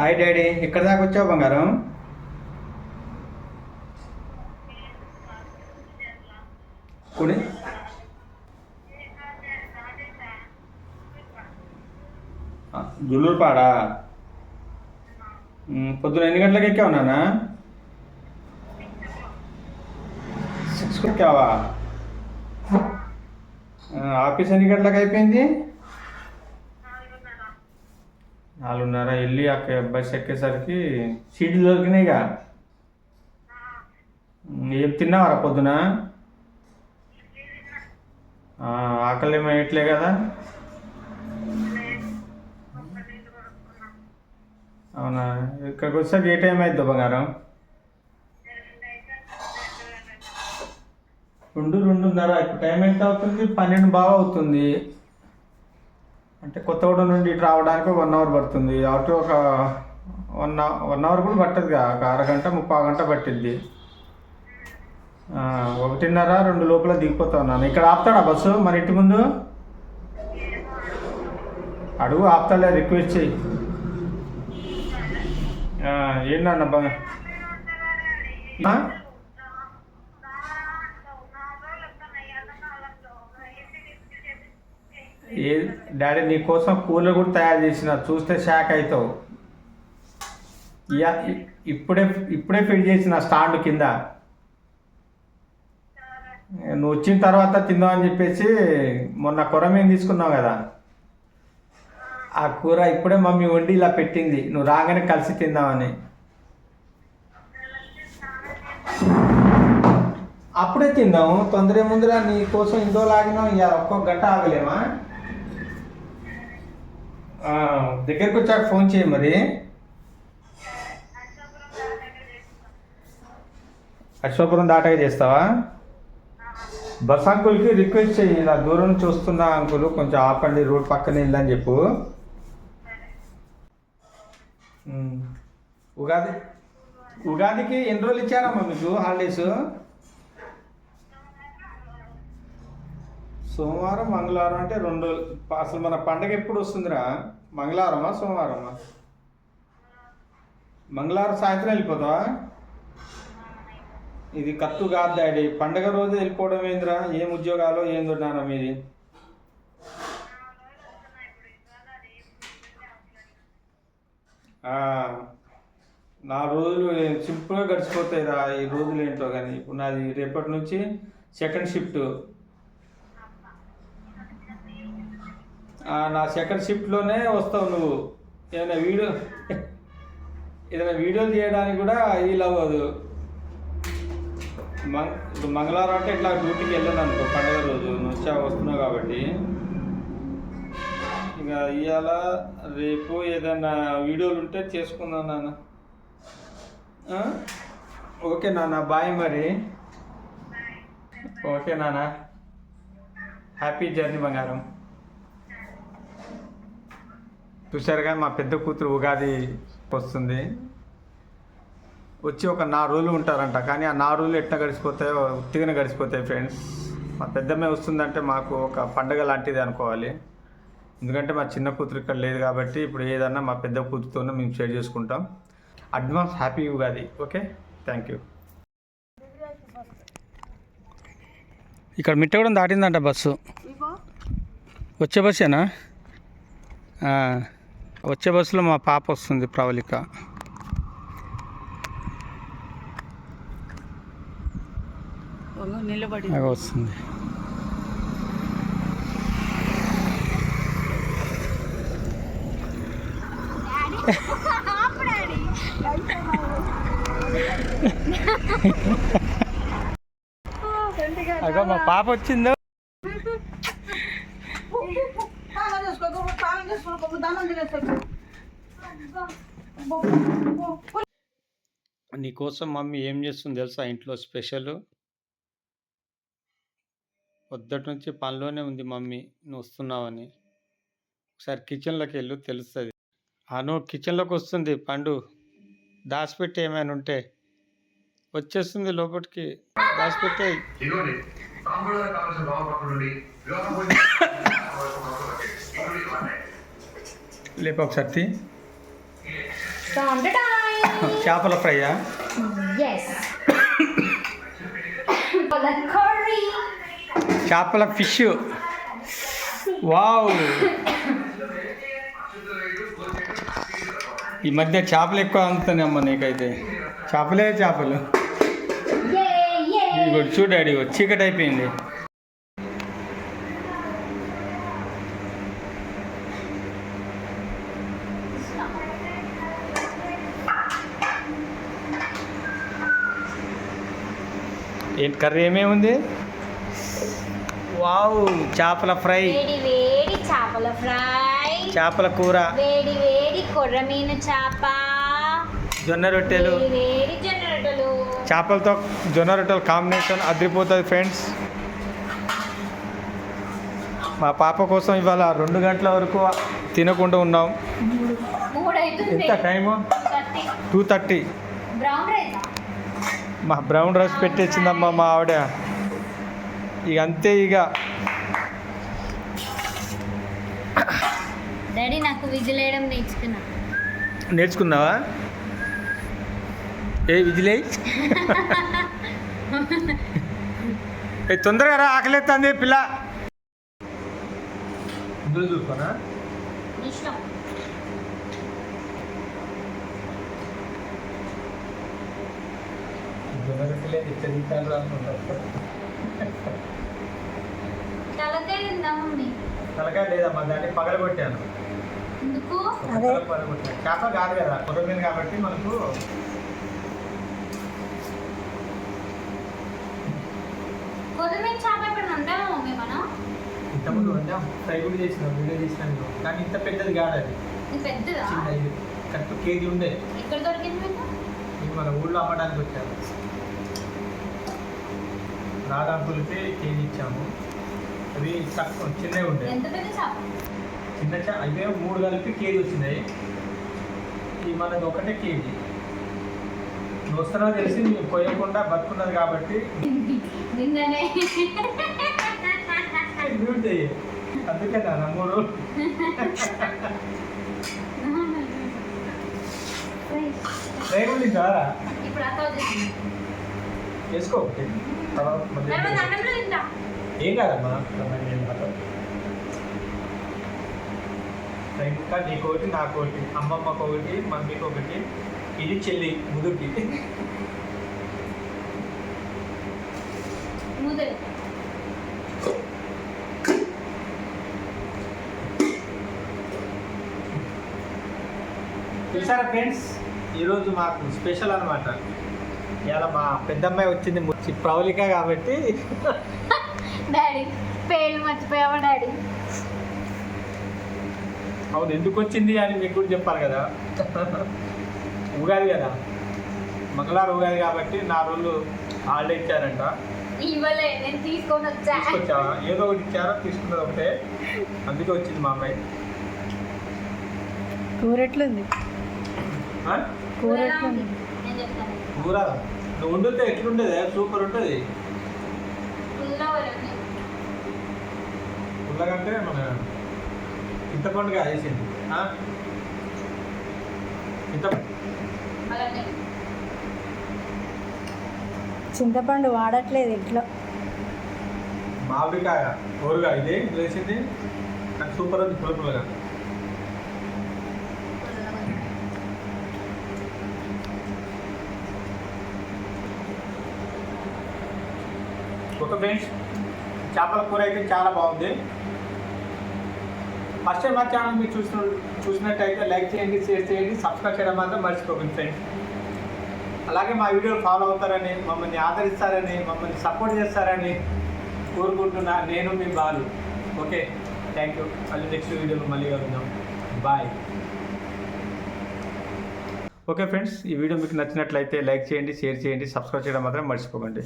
Hi daddy ఇక్కడ దాకా వచ్చావు బంగారం? కుడి జుల్లూరుపాడా పొద్దున ఎన్ని గంటలకు ఎక్కావు నాన్న? సిక్స్కి ఎక్కావా? ఆఫీస్ ఎన్ని గంటలకు అయిపోయింది? నాలుగున్నర వెళ్ళి అక్కడ బస్ ఎక్కేసరికి సీట్లు దొరికినాయిగా కదా ఏం తిన్నావరా పొద్దున? ఆకలి ఏమో వేయట్లే కదా? అవునా? ఇక్కడికి వచ్చాక ఏ టైం అవుతుంది బంగారం? రెండు రెండున్నర. ఇప్పుడు టైం ఎంత అవుతుంది? పన్నెండు బాగా అవుతుంది. అంటే కొత్తగూడెం నుండి ఇటు రావడానికి వన్ అవర్ పడుతుంది. అటు ఒక వన్ వన్ అవర్ కూడా పట్టదుగా. ఒక అరగంట ముప్పై గంట పట్టిద్ది. ఒకటిన్నర రెండు లోపల దిగిపోతా ఉన్నాను. ఇక్కడ ఆపుతాడా బస్సు? మన ఇంటి ముందు? అడుగు ఆపుతాలే రిక్వెస్ట్ చెయ్యి ఆ, ఏంటన్న బా ఆ? ఏ డాడీ నీ కోసం కూలర్ కూడా తయారు చేసిన చూస్తే షాక్ అవుతావు ఇయా ఇప్పుడే ఇప్పుడే ఫిట్ చేసిన స్టాండ్ కింద. నువ్వు వచ్చిన తర్వాత తిందామని చెప్పేసి మొన్న కొరమేం తీసుకున్నావు కదా? ఆ కూర ఇప్పుడే మమ్మీ వండి ఇలా పెట్టింది. నువ్వు రాగానే కలిసి తిందామని. అప్పుడే తిందాము. తొందర ముందర నీ కోసం ఇందో లాగినాం ఇక ఒక్కొక్క గంట ఆగలేమా? దగ్గరికి వచ్చాక ఫోన్ చేయి మరి. అశ్వపురం దాటాక చేస్తావా? బస్ అంకుల్కి రిక్వెస్ట్ చెయ్యి ఇలా దూరం నుంచి వస్తున్నా అంకుల్ కొంచెం ఆపండి రోడ్ పక్కన వెళ్ళని చెప్పు. ఉగాది ఉగాదికి ఎన్ని రోజులు ఇచ్చారమ్మా మీకు హాలిడేస్ సోమవారం మంగళవారం అంటే రెండు రోజులు. అసలు మన పండగ ఎప్పుడు వస్తుందిరా? మంగళవారమా సోమవారమా? మంగళవారం సాయంత్రం వెళ్ళిపోతావా? ఇది కత్తు కాదు డాడీ. పండగ రోజు వెళ్ళిపోవడం ఏందిరా? ఏం ఉద్యోగాలు ఏం దొరినారా మీది. నా నాలుగు రోజులు సింపుల్గా గడిచిపోతాయి రా ఈ రోజులు ఏంటో కానీ ఇప్పుడు నాది రేపటి నుంచి సెకండ్ షిఫ్ట్ ఆ, నా సెకండ్ షిఫ్ట్లోనే వస్తావు నువ్వు. ఏదైనా వీడియో ఏదైనా వీడియోలు చేయడానికి కూడా వీలు అవ్వదు. మంగ ఇప్పుడు మంగళవారం అంటే ఇట్లా డ్యూటీకి వెళ్ళాను అనుకో పండగ రోజు. నువ్వు వచ్చా వస్తున్నావు కాబట్టి. ఇక ఇవాళ రేపు ఏదైనా వీడియోలు ఉంటే చేసుకుందాం నాన్న? ఓకే నాన్న బాయ్ మరి. ఓకే నాన్న. హ్యాపీ జర్నీ బంగారం. చూసారుగా మా పెద్ద కూతురు ఉగాది వస్తుంది. వచ్చి ఒక నాలుగు రోజులు ఉంటారంట. కానీ ఆ నాలుగు రోజులు ఎట్లా గడిచిపోతాయో ఉత్తిగానే గడిచిపోతాయి ఫ్రెండ్స్. మా పెద్దమ్మే వస్తుందంటే మాకు ఒక పండగ లాంటిది అనుకోవాలి. ఎందుకంటే మా చిన్న కూతురు ఇక్కడ లేదు కాబట్టి ఇప్పుడు ఏదన్నా మా పెద్ద కూతురుతోనే మేము షేర్ చేసుకుంటాం. Advance happy Ugadi. Okay? Thank you. ఇక్కడ మిట్టగూడెం దాటిందంట బస్సు. వచ్చే బస్సేనా? ఆ, వచ్చే బస్సులో మా పాప వస్తుంది ప్రవళిక. నిలబడి. వస్తుంది. అగో మా పాప వచ్చిందో? నీకోసం మమ్మీ ఏం చేస్తుంది తెలుసా? ఇంట్లో స్పెషల్. పొద్దుటి నుంచి పనిలోనే ఉంది మమ్మీ నువ్వు వస్తున్నావని. ఒకసారి కిచెన్లోకి వెళ్ళు తెలుస్తుంది. అను కిచెన్లోకి వస్తుంది పండు. దాచిపెట్టి ఏమైనా ఉంటే. వచ్చేస్తుంది లోపలికి దాచిపెట్టే లేపు ఒకసారి. చేపల ఫ్రైయా చేపల ఫిష్. వావ్. ఈ మధ్య చేపలు ఎక్కువ అందుతున్నాయి అమ్మ నీకైతే. చేపలే చేపలు. చూడాడు చీకటి అయిపోయింది. ఏంటి కర్రీ ఏమేమి ఉంది వావ్ చేపల ఫ్రై. వేడి వేడి చేపల ఫ్రై. చేపల కూర. వేడి వేడి కొర్రమీను చేప. జొన్న రొట్టెలు. వేడి వేడి జొన్నరొట్టెలు చేపలతో జొన్న రొట్టెల కాంబినేషన్ అదిరిపోతుంది ఫ్రెండ్స్. మా పాప కోసం ఇవాళ రెండు గంటల వరకు తినకుండా ఉన్నాం. ఎంత time? Two thirty. Brown rice మా బ్రౌన్ రైస్ పెట్టేసిందమ్మా మా ఆవిడ. ఇక అంతే ఇక. డాడీ నాకు నేర్చుకున్నా. నేర్చుకున్నావా? ఏ విజిలే ఏ తొందరగా రా ఆకలిస్తుంది పిల్ల. చూసుకోనా? తలకాయ ఉందా మమ్మీ తలకాయ లేదమ్మా దాన్ని పగలగొట్టాను. పగలగొట్టాను. చేప కాదు కదా కొరమీను కాబట్టి మనకు ఇంతకుముందు వండాం ఫ్రై కూడా చేసినాం వీడియో చేసినాను కానీ ఇంత పెద్దది కాదు అది. పెద్దదా? కరెక్ట్ కేజీ ఉండే. ఎక్కడ దొరికింది మన ఊళ్ళో అమ్మడానికి వచ్చారు. రాగాంకులకి కేజీ ఇచ్చాము. అవి తక్కువ చిన్నవి చేప? చిన్న చా అయితే మూడు కలిపి కేజీ వచ్చినాయి. ఇది మనది ఒకటే కేజీ. నువ్వు వస్తున్నావు తెలిసి ನೀವು కొయ్యకుండా బతుకున్నది కాబట్టి. అందుకే నా నమ్ముడు రేగులు చాలా ఇప్పుడు వేసుకో. తర్వాత ఏం కాదమ్మా? ఇంకా నీకోటి నాకోటి అమ్మమ్మకి ఒకటి మమ్మీకి ఒకటి ఇది చెల్లి ముదలు చూసారా ఫ్రెండ్స్? ఈరోజు మాకు స్పెషల్ అనమాట ఇవాళ మా పెద్దమ్మాయి వచ్చింది ముచ్చి ప్రవళిక కాబట్టి. డాడీ పేర్లు మర్చిపోయావా డాడీ? అవును ఎందుకు వచ్చింది అని మీకు కూడా చెప్పాలి కదా. ఉగాది కదా. మంగళవారం ఉగాది కాబట్టి నా రోజులు హాలిడే ఇచ్చారంట. ఇవ్వలే నేను తీసుకొని వచ్చా. తీసుకొచ్చావా ఏదో ఒకటి ఇచ్చారో? తీసుకున్నది ఒకటే. అందుకే వచ్చింది మా అమ్మాయి. కూర ఎట్లుంది? ఆ? కూర ఎలా ఉంది? నేను చెప్తాను. కూర నువ్వు వండితే ఎట్లుండేది? సూపర్ ఉంటుంది? పుల్లగంటే మన చింతపండుగా వేసింది? చింత చింతపండు వాడట్లేదు ఇంట్లో. మామిడికాయ ఊరుగా ఇది వేసింది? నాకు సూపర్ ఉంది పుల్ల పుల్లగా ఒక ఫ్రెండ్స్. చేపల కూర అయితే చాలా బాగుంది. ఫస్ట్ టైం మా ఛానల్ మీరు చూసిన చూసినట్టయితే లైక్ చేయండి షేర్ చేయండి సబ్స్క్రైబ్ చేయడం మాత్రం మర్చిపోకండి ఫ్రెండ్స్. అలాగే మా వీడియోలు ఫాలో అవుతారని మమ్మల్ని ఆదరిస్తారని మమ్మల్ని సపోర్ట్ చేస్తారని కోరుకుంటున్నా నేను మీ బాలు. Okay thank you. మళ్ళీ నెక్స్ట్ వీడియోలో మళ్ళీ కలుద్దాం. బాయ్. ఓకే ఫ్రెండ్స్ ఈ వీడియో మీకు నచ్చినట్లయితే లైక్ చేయండి షేర్ చేయండి సబ్స్క్రైబ్ చేయడం మాత్రం మర్చిపోకండి.